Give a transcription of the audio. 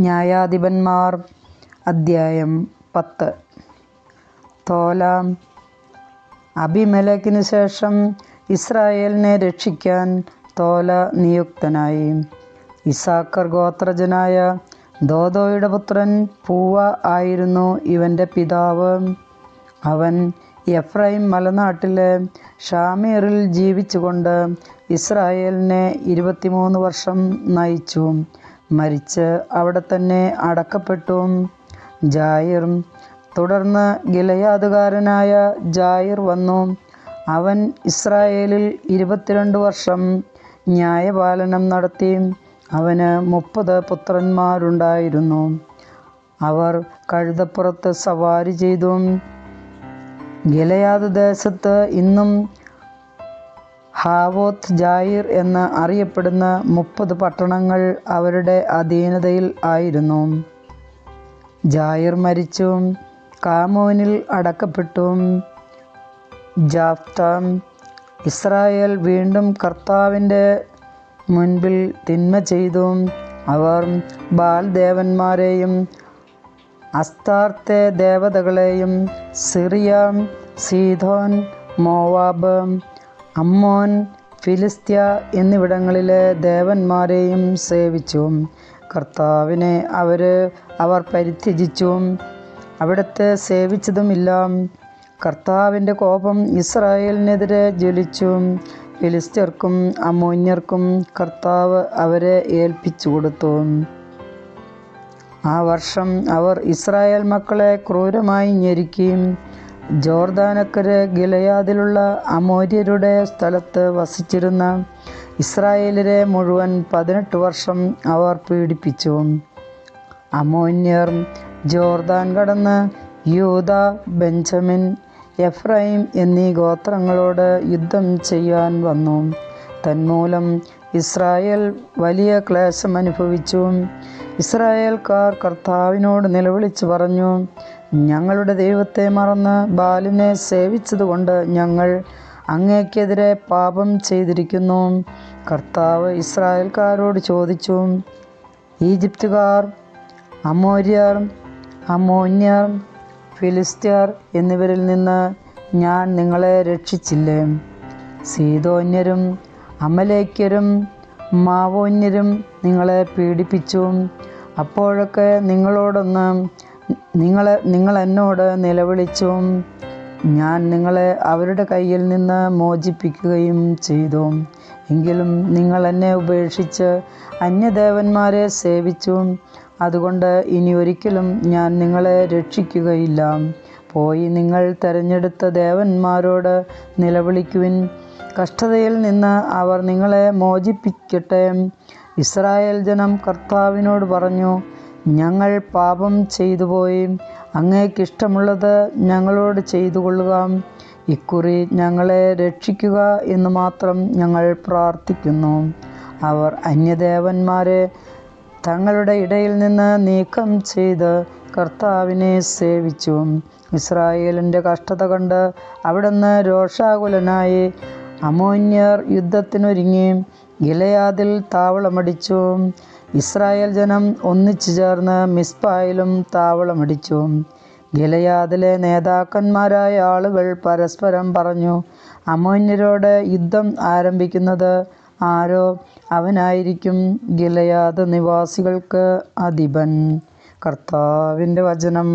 ന്യായാധിപന്മാർ. അദ്ധ്യായം പത്ത്. തോലാം അഭിമലക്കിന് ശേഷം ഇസ്രായേലിനെ രക്ഷിക്കാൻ തോല നിയുക്തനായി. ഇസാക്കർ ഗോത്രജനായ ദോദോയുടെ പുത്രൻ പൂവ ആയിരുന്നു ഇവന്റെ പിതാവ്. അവൻ എഫ്രൈം മലനാട്ടിലെ ഷാമീറിൽ ജീവിച്ചുകൊണ്ട് ഇസ്രായേലിനെ ഇരുപത്തിമൂന്ന് വർഷം നയിച്ചു. മരിച്ച് അവിടെ തന്നെ അടക്കപ്പെട്ടു. ജായിർ തുടർന്ന് ഗിലയാതുകാരനായ ജായിർ വന്നു. അവൻ ഇസ്രായേലിൽ ഇരുപത്തിരണ്ട് വർഷം ന്യായപാലനം നടത്തി. അവന് മുപ്പത് പുത്രന്മാരുണ്ടായിരുന്നു. അവർ കഴുതപ്പുറത്ത് സവാരി ചെയ്തു ഗിലയാത് ദേശത്ത് ഇന്നും ഹാവോത്ത് ജായിർ എന്ന് അറിയപ്പെടുന്ന മുപ്പത് പട്ടണങ്ങൾ അവരുടെ അധീനതയിൽ ആയിരുന്നു. ജായിർ മരിച്ചു കാമോനിൽ അടക്കപ്പെട്ടു ജാഫ്ത ഇസ്രായേൽ വീണ്ടും കർത്താവിന്റെ മുൻപിൽ തിന്മ ചെയ്തു അവർ ബാൽ ദേവന്മാരെയും അസ്താർത്തെ ദേവതകളെയും സിറിയ സീധോൻ മോവാബ് അമ്മോൻ ഫിലിസ്ത്യ എന്നിവിടങ്ങളിലെ ദേവന്മാരെയും സേവിച്ചു. കർത്താവിനെ അവർ അവർ പരിത്യജിച്ചു അവിടുത്തെ സേവിച്ചതുമില്ല കർത്താവിന്റെ കോപം ഇസ്രായേലിനെതിരെ ജ്വലിച്ചു ഫിലിസ്ത്യർക്കും അമോന്യർക്കും കർത്താവ് അവരെ ഏൽപ്പിച്ചു കൊടുത്തു. ആ വർഷം അവർ ഇസ്രായേൽ മക്കളെ ക്രൂരമായി ഞെരുക്കി. ജോർദാനക്കരെ ഗിലയാദിലുള്ള അമോര്യരുടെ സ്ഥലത്ത് വസിച്ചിരുന്ന ഇസ്രായേലിലെ മുഴുവൻ പതിനെട്ട് വർഷം അവർ പീഡിപ്പിച്ചു. അമോന്യർ ജോർദാൻ കടന്ന് യൂത ബെഞ്ചമിൻ എഫ്രൈം എന്നീ ഗോത്രങ്ങളോട് യുദ്ധം ചെയ്യാൻ വന്നു. തന്മൂലം ഇസ്രായേൽ വലിയ ക്ലേശം അനുഭവിച്ചു ഇസ്രായേൽക്കാർ കർത്താവിനോട് നിലവിളിച്ചു പറഞ്ഞു ഞങ്ങളുടെ ദൈവത്തെ മറന്ന് ബാലിനെ സേവിച്ചതുകൊണ്ട് ഞങ്ങൾ അങ്ങേക്കെതിരെ പാപം ചെയ്തിരിക്കുന്നു. കർത്താവ് ഇസ്രായേൽക്കാരോട് ചോദിച്ചു ഈജിപ്തുകാർ അമോര്യർ അമോന്യർ ഫിലിസ്ത്യർ എന്നിവരിൽ നിന്ന് ഞാൻ നിങ്ങളെ രക്ഷിച്ചില്ലേ? സീതോന്യരും അമലേക്യരും മാവോന്യരും നിങ്ങളെ പീഡിപ്പിച്ചു. അപ്പോഴൊക്കെ നിങ്ങളോടൊന്ന് നിങ്ങളെ നിങ്ങൾ എന്നോട് നിലവിളിച്ചു. ഞാൻ നിങ്ങളെ അവരുടെ കയ്യിൽ നിന്ന് മോചിപ്പിക്കുകയും ചെയ്തു. എങ്കിലും നിങ്ങൾ എന്നെ ഉപേക്ഷിച്ച് അന്യദേവന്മാരെ സേവിച്ചു. അതുകൊണ്ട് ഇനി ഒരിക്കലും ഞാൻ നിങ്ങളെ രക്ഷിക്കുകയില്ല. പോയി നിങ്ങൾ തിരഞ്ഞെടുത്ത ദേവന്മാരോട് നിലവിളിക്കുവിൻ. കഷ്ടതയിൽ നിന്ന് അവർ നിങ്ങളെ മോചിപ്പിക്കട്ടെ. ഇസ്രായേൽ ജനം കർത്താവിനോട് പറഞ്ഞു ഞങ്ങൾ പാപം ചെയ്തു പോയി അങ്ങേക്കിഷ്ടമുള്ളത് ഞങ്ങളോട് ചെയ്തു കൊള്ളുക ഇക്കുറി ഞങ്ങളെ രക്ഷിക്കുക എന്ന് മാത്രം ഞങ്ങൾ പ്രാർത്ഥിക്കുന്നു. അവർ അന്യദേവന്മാരെ തങ്ങളുടെ ഇടയിൽ നിന്ന് നീക്കം ചെയ്ത് കർത്താവിനെ സേവിച്ചു. ഇസ്രായേലിന്റെ കഷ്ടത കണ്ട് അവിടുന്ന് രോഷാകുലനായി അമോന്യർ യുദ്ധത്തിനൊരുങ്ങി. ഗിലയാദിൽ താവളമടിച്ചു. ഇസ്രായേൽ ജനം ഒന്നിച്ചു ചേർന്ന് മിസ്പായിലും താവളമടിച്ചു. ഗിലയാദിലെ നേതാക്കന്മാരായ ആളുകൾ പരസ്പരം പറഞ്ഞു അമോന്യരോട് യുദ്ധം ആരംഭിക്കുന്നത് ആരോ? അവനായിരിക്കും ഗിലയാദ് നിവാസികൾക്ക് അധിപൻ. കർത്താവിന്റെ വചനം.